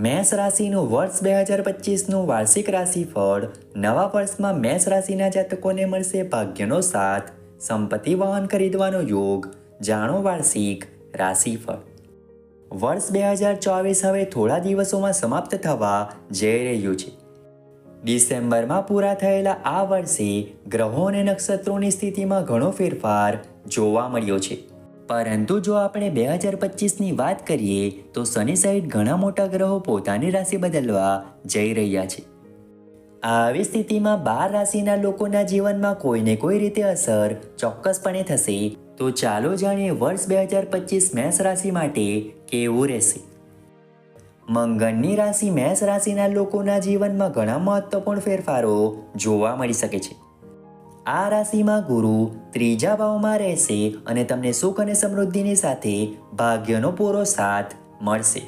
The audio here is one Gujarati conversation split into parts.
મેષ રાશિનું વર્ષ બે હજાર પચીસનું વાર્ષિક રાશિફળ નવા વર્ષમાં મેષ રાશિના જાતકોને મળશે ભાગ્યનો સાથ, સંપત્તિ વાહન ખરીદવાનો યોગ, જાણો વાર્ષિક રાશિફળ. વર્ષ બે હજાર ચોવીસ હવે થોડા દિવસોમાં સમાપ્ત થવા જઈ રહ્યું છે. ડિસેમ્બરમાં પૂરા થયેલા આ વર્ષે ગ્રહો અને નક્ષત્રોની સ્થિતિમાં ઘણો ફેરફાર જોવા મળ્યો છે. પરંતુ જો આપણે બે હજાર પચીસની વાત કરીએ, તો શનિ સહિત ઘણા મોટા ગ્રહો પોતાની રાશિ બદલવા જઈ રહ્યા છે. આવી સ્થિતિમાં બાર રાશિના લોકોના જીવનમાં કોઈને કોઈ રીતે અસર ચોક્કસપણે થશે, તો ચાલો જાણીએ વર્ષ બે હજાર પચીસ મેષ રાશિ માટે કેવું રહેશે. મંગળની રાશિ મેષ રાશિના લોકોના જીવનમાં ઘણા મહત્વપૂર્ણ ફેરફારો જોવા મળી શકે છે. આ રાશિમાં ગુરુ ત્રીજા ભાવમાં રહેશે અને તમને સુખ અને સમૃદ્ધિની સાથે ભાગ્યનો પૂરો સાથ મળશે.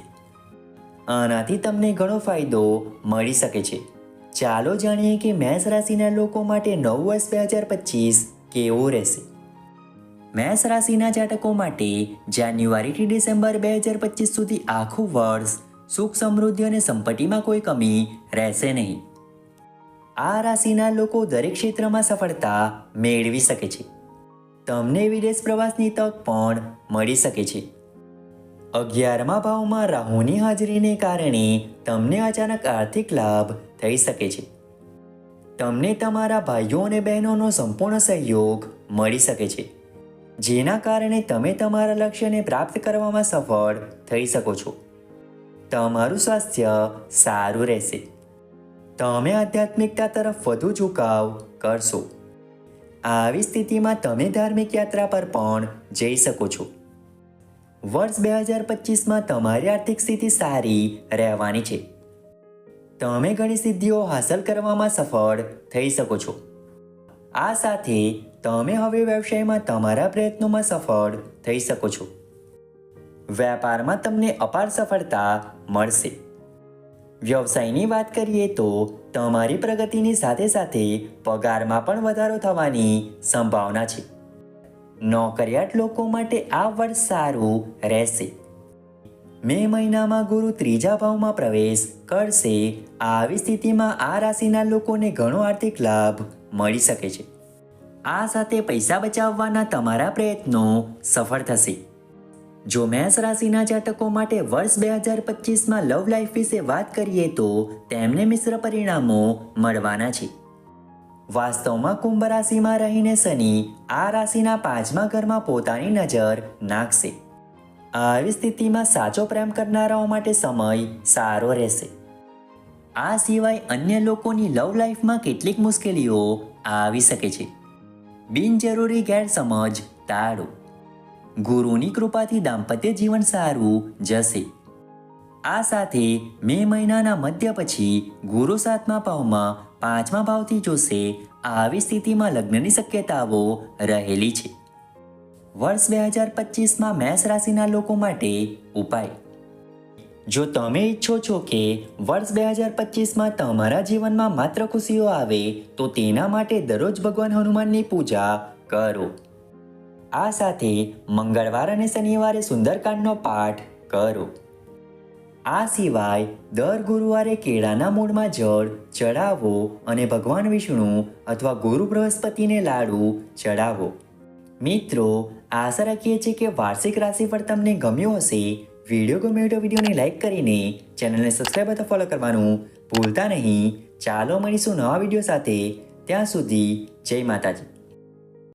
આનાથી તમને ઘણો ફાયદો મળી શકે છે. ચાલો જાણીએ કે મેષ રાશિના લોકો માટે નવ વર્ષ બે હજાર પચીસ કેવું રહેશે? મેષ રાશિના જાતકો માટે જાન્યુઆરીથી ડિસેમ્બર બે હજાર પચીસ સુધી આખું વર્ષ સુખ સમૃદ્ધિ અને સંપત્તિમાં કોઈ કમી રહેશે નહીં. આ રાશિના લોકો દરેક ક્ષેત્રમાં સફળતા મેળવી શકે છે. તમને વિદેશ પ્રવાસની તક પણ મળી શકે છે. અગિયારમા ભાવમાં રાહુની હાજરીને કારણે તમને અચાનક આર્થિક લાભ થઈ શકે છે. તમને તમારા ભાઈઓ અને બહેનોનો સંપૂર્ણ સહયોગ મળી શકે છે. જેના કારણે તમે તમારા લક્ષ્યને પ્રાપ્ત કરવામાં સફળ થઈ શકો છો. તમારું સ્વાસ્થ્ય સારું રહેશે. તમે આધ્યાત્મિકતા તરફ વધુ ઝુકાવ કરશો. આવી સ્થિતિમાં તમે ધાર્મિક યાત્રા પર પણ જઈ શકો છો. વર્ષ બે હજાર પચીસમાં તમારી આર્થિક સ્થિતિ સારી રહેવાની છે. તમે ઘણી સિદ્ધિઓ હાંસલ કરવામાં સફળ થઈ શકો છો. આ સાથે તમે હવે વ્યવસાયમાં તમારા પ્રયત્નોમાં સફળ થઈ શકો છો. વેપારમાં તમને અપાર સફળતા મળશે. વ્યવસાયની વાત કરીએ તો તમારી પ્રગતિની સાથે સાથે પગારમાં પણ વધારો થવાની સંભાવના છે. નોકરિયાત લોકો માટે આ વર્ષ સારું રહેશે. મે મહિનામાં ગુરુ ત્રીજા ભાવમાં પ્રવેશ કરશે. આવી સ્થિતિમાં આ રાશિના લોકોને ઘણો આર્થિક લાભ મળી શકે છે. આ સાથે પૈસા બચાવવાના તમારા પ્રયત્નો સફળ થશે. જો મેષ રાશિના જાતકો માટે વર્ષ બે હજાર પચીસમાં લવ લાઈફ વિશે વાત કરીએ તો તેમને મિશ્ર પરિણામો મળવાના છે. વાસ્તવમાં કુંભ રાશિમાં રહીને શનિ આ રાશિના પાંચમા ઘરમાં પોતાની નજર નાખશે. આવી સ્થિતિમાં સાચો પ્રેમ કરનારાઓ માટે સમય સારો રહેશે. આ સિવાય અન્ય લોકોની લવ લાઈફમાં કેટલીક મુશ્કેલીઓ આવી શકે છે. બિનજરૂરી ગેરસમજ ટાળો ગુરુની કૃપાથી દાંપત્ય જીવન સારું જશે. આ સાથે મે મહિનાના મધ્ય પછી ગુરુ સાતમા ભાવમાં પાંચમા ભાવથી જોશે આવી સ્થિતિમાં લગ્નની શક્યતાઓ રહેલી છે. વર્ષ બે હજાર પચીસમાં મેષ રાશિના લોકો માટે ઉપાય. જો તમે ઈચ્છો છો કે વર્ષ બે હજાર પચીસમાં તમારા જીવનમાં માત્ર ખુશીઓ આવે, તો તેના માટે દરરોજ ભગવાન હનુમાનની પૂજા કરો. આ સાથે મંગળવાર અને શનિવારે સુંદરકાંડનો પાઠ કરો. આ સિવાય દર ગુરુવારે કેળાના મૂળમાં જળ ચડાવો અને ભગવાન વિષ્ણુ અથવા ગુરુ બૃહસ્પતિને લાડુ ચડાવો મિત્રો, આશા રાખીએ છીએ કે વાર્ષિક રાશિ પર તમને ગમ્યું હશે. વીડિયો ગમ્યો તો વિડીયોને લાઇક કરીને ચેનલને સબસ્ક્રાઈબ અથવા ફોલો કરવાનું ભૂલતા નહીં. ચાલો મળીશું નવા વીડિયો સાથે. ત્યાં સુધી જય માતાજી.